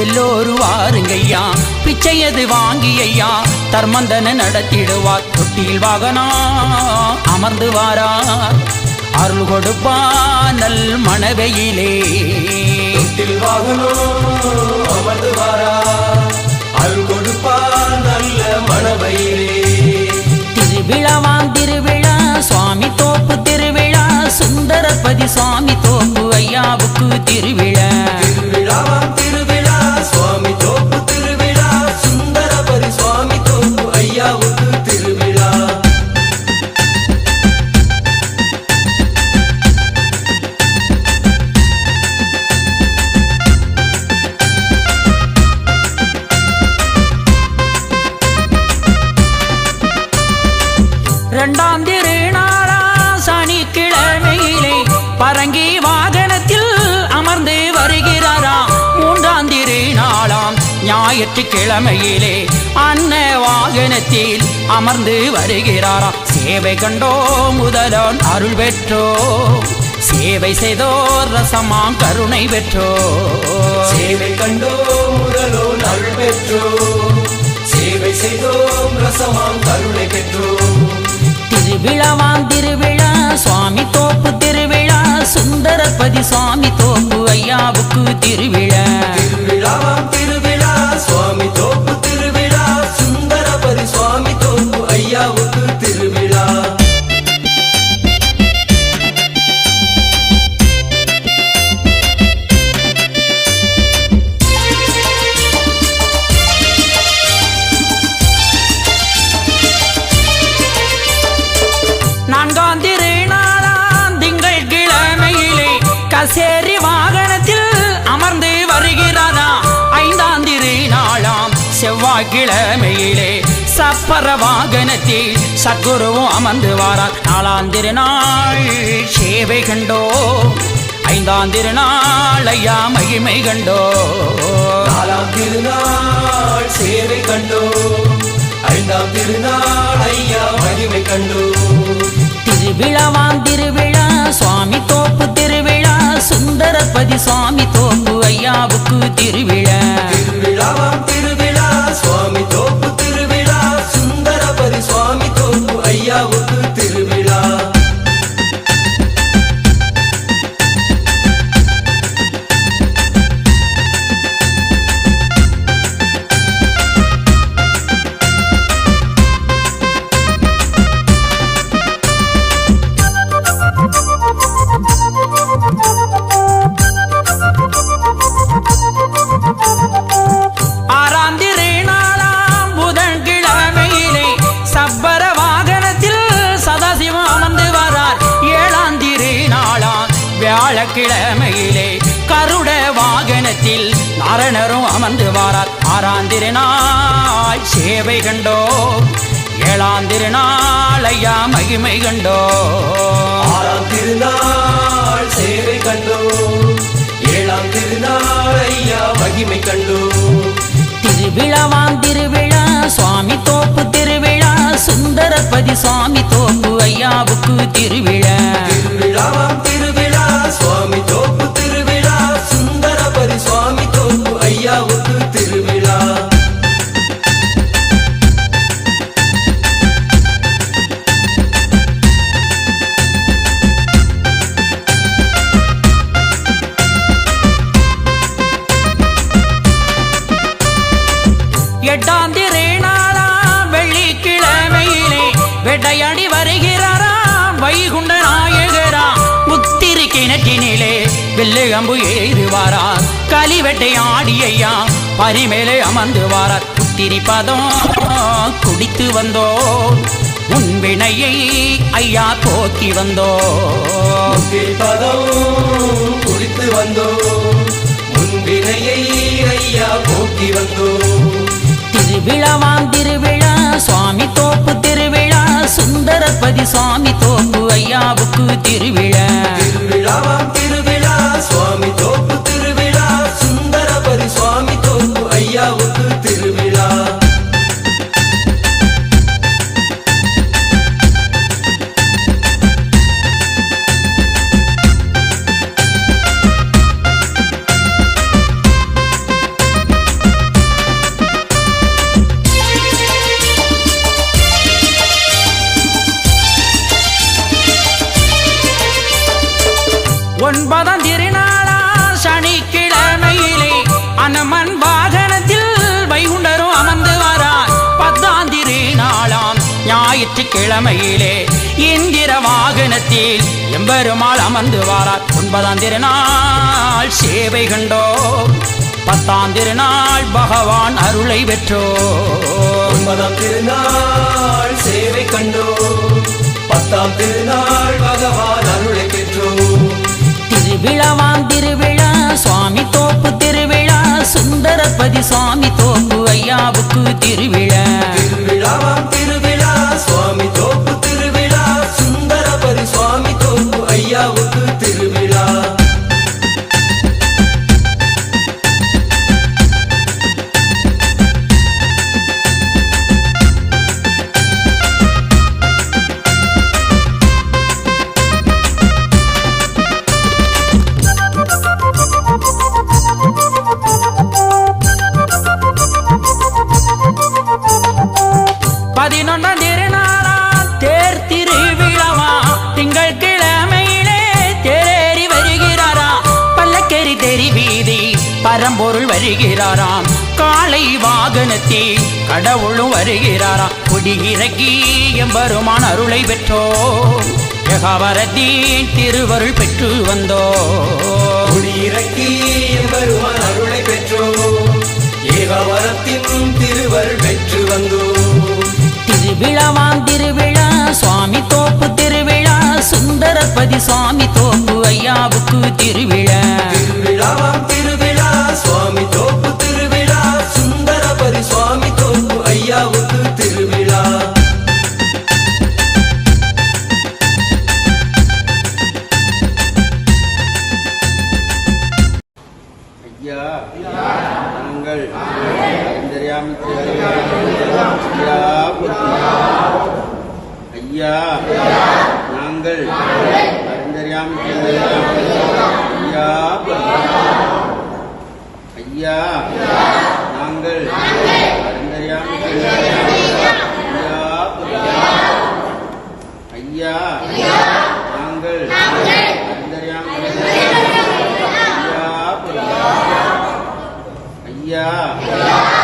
எல்லோரும் வாருங்கய்யா. பிச்சையது வாங்கி ஐயா தர்மந்தன நடத்திடுவார் தொட்டில் வாகனா அமர்ந்து வாரார் அருள் கொடுப்பா நல் மணவையிலே வாகனோ அமர்ந்து வாரா. அருள் கொடுப்பா நல்ல மணவயிலே திருவிழாவாம் திருவிழா சுவாமி தோப்பு திருவிழா. சுந்தரபதி சுவாமி தோப்பு ஐயாவுக்கு திருவிழா. ஞாயிற்றுக்கிழமையிலே அன்ன வாகனத்தில் அமர்ந்து வருகிறாரா? சேவை கண்டோ முதலோன் அருள் பெற்றோ? சேவை செய்தோர் ரசமாம் கருணை பெற்றோ? சேவை கண்டோம் முதலோன் அருள் பெற்றோம் சேவை செய்தோம் ரசமாம் கருணை பெற்றோம் திருவிழாவாம் திருவிழா சுவாமி தோப்பு திருவிழா சுந்தரபதி சுவாமி தோப்பு ஐயாவுக்கு திருவிழா. செவ்வாய்க்கிழமையிலே சப்பர வாகனத்தில் சத்குருவும் அமர்ந்து வாரார். நாலாம் திருநாள் சேவை கண்டோ ஐந்தாம் திருநாள் ஐயா மகிமை கண்டோ. நாலாம் திருநாள் சேவை கண்டோம் ஐந்தாம் திருநாள் ஐயா மகிமை கண்டோம் திருவிழாவாம் சேவை கண்டோ. ஏழாம் திருநாள் ஐயா மகிமை கண்டோ. ஆறாம் திருநாள் சேவை கண்டோம் ஏழாம் திருநாள் ஐயா மகிமை கண்டோம் திருவிழாவாம் திருவிழா சுவாமி தோப்பு திருவிழா சுந்தரபதி சுவாமி தோப்பு ஐயாவுக்கு திருவிழா. திருவிழாவாம் திருவிழா சுவாமி தோப்பு பரிமேலே அமர்ந்து வாரார் புத்திரி பதம் குடித்து வந்தோ உன் வினையை ஐயா போக்கி வந்தோம் பதம் குடித்து வந்தோம் முன்வினையை ஐயா போக்கி வந்தோம் திருவிழாவாம் திருவிழா சுவாமி தோப்பு திருவிழா சுந்தரபதி சுவாமி தோப்பு ஐயாவுக்கு திருவிழா. திருவிழாவாம் திருவிழா சுவாமி தோப்பு ஐயாவுக்கு ஞாயிற்றுக்கிழமையிலே இந்திர வாகனத்தில் எம்பெருமாள் அமர்ந்து வாரார். ஒன்பதாம் திருநாள் சேவை கண்டோம் பத்தாம் திருநாள் பகவான் அருளை பெற்றோம் ஒன்பதாம் திருநாள் சேவை கண்டோம் பத்தாம் திருநாள் பகவான் அருளை பெற்றோம் திருவிழாவாம் திருவிழா சுவாமி தோப்பு திருவிழா சுந்தரபதி சுவாமி வருகிறாராம். காலை வாகனத்தில் கடவுளும் வருகிறாராம். குடியிறக்கி எம்பெருமான் அருளை பெற்றோம். யகாவரத்தின் திருவருள் பெற்று வந்தோம். குடியிறக்கி வருவான் அருளை பெற்றோம். ஏகாவரத்தின் திருவருள் பெற்று வந்தோம். திருவிழாவாம் திருவிழா சுவாமி தோப்பு திருவிழா சுந்தரபதி சுவாமி தோப்பு ஐயாவுக்கு திருவிழா. ஐயா. ஐயா.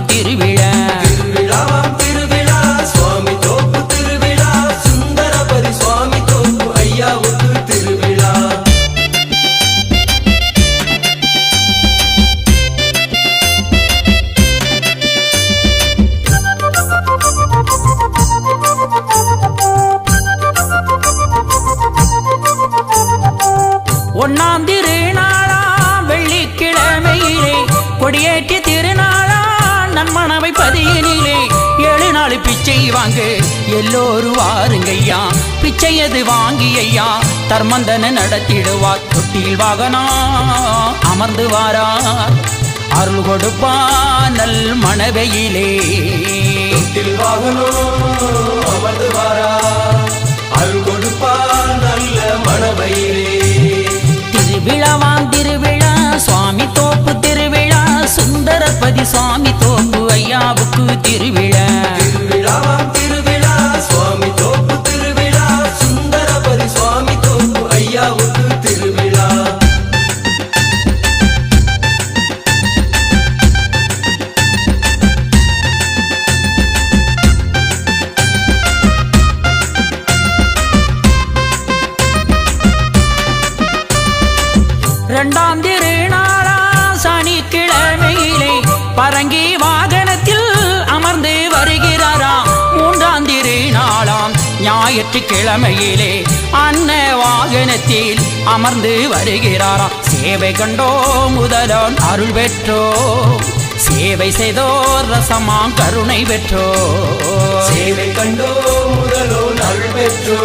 திருவிழா. வாங்க எல்லோரும் வாருங்கய்யா. பிச்சையது வாங்கி ஐயா தர்மந்தன நடத்திடுவார் தொட்டில் வாகனா அமர்ந்து வாரார் அருள் கொடுப்பா நல் வாகனோ அமர்ந்து வாரா. அருள் கொடுப்பார் நல்ல மனவயிலே. திருவிழாவாம் திருவிழா சுவாமி தோப்பு திருவிழா. சுந்தரபதி சுவாமி தோப்பு ஐயாவுக்கு திருவிழா. ஞாயிற்றுக்கிழமையிலே அன்ன வாகனத்தில் அமர்ந்து வருகிறாராம். சேவை கண்டோ முதலோன் அருள் பெற்றோ. சேவை செய்தோர் ரசமாம் கருணை பெற்றோ. சேவை கண்டோ முதலோ அருள் பெற்றோ.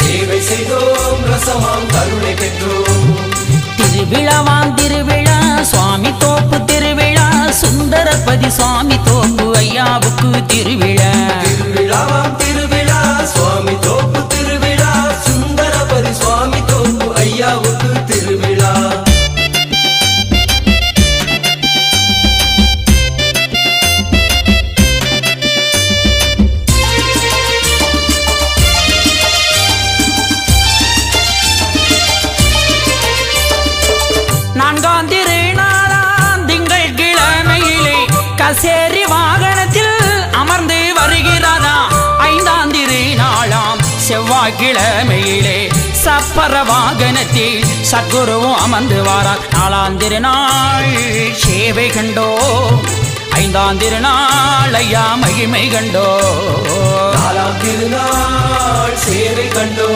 சேவை செய்தோம் ரசமாம் கருணை பெற்றோம் திருவிழாவாம் திருவிழா சுவாமி தோப்பு திருவிழா சுந்தரபதி சுவாமி தோப்பு ஐயாவுக்கு திருவிழா. திருவிழாவாம் திருவிழா சுவாமி தோப்பு திருவிழா சுந்தரபதி சுவாமி தோப்பு ஐயாவுக்கு சத்குருவும் அமர்ந்து வாரார். நாலாம் திருநாள் சேவை கண்டோ. ஐந்தாம் திருநாள் ஐயா மகிமை கண்டோ. நாலாம் திருநாள் சேவை கண்டோ.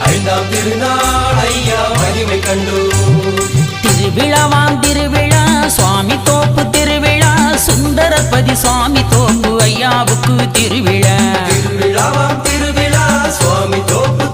ஐந்தாம் திருநாள் ஐயா மகிமை கண்டோ. திருவிழாவாம் திருவிழா சுவாமி தோப்பு திருவிழா சுந்தரபதி சுவாமி தோப்பு ஐயாவுக்கு திருவிழா. திருவிழாவாம் திருவிழா சுவாமி தோப்பு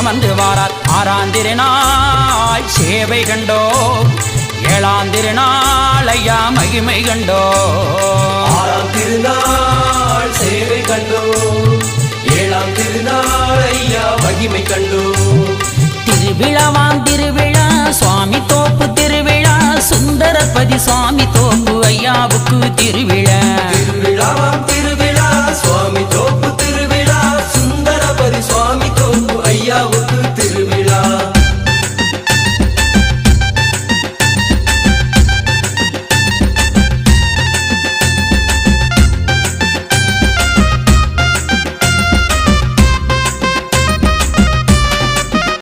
அமர்ந்து வாரார். ஆறாம் திருநாள் சேவை கண்டோ. ஏழாம் திருநாள் ஐயா மகிமை கண்டோ. ஆறாம் திருநாள் சேவை கண்டோ. ஏழாம் திருநாள் ஐயா மகிமை கண்டோ. திருவிழாவாம் திருவிழா சுவாமி தோப்பு திருவிழா சுந்தரபதி சுவாமி தோப்பு ஐயாவுக்கு திருவிழா.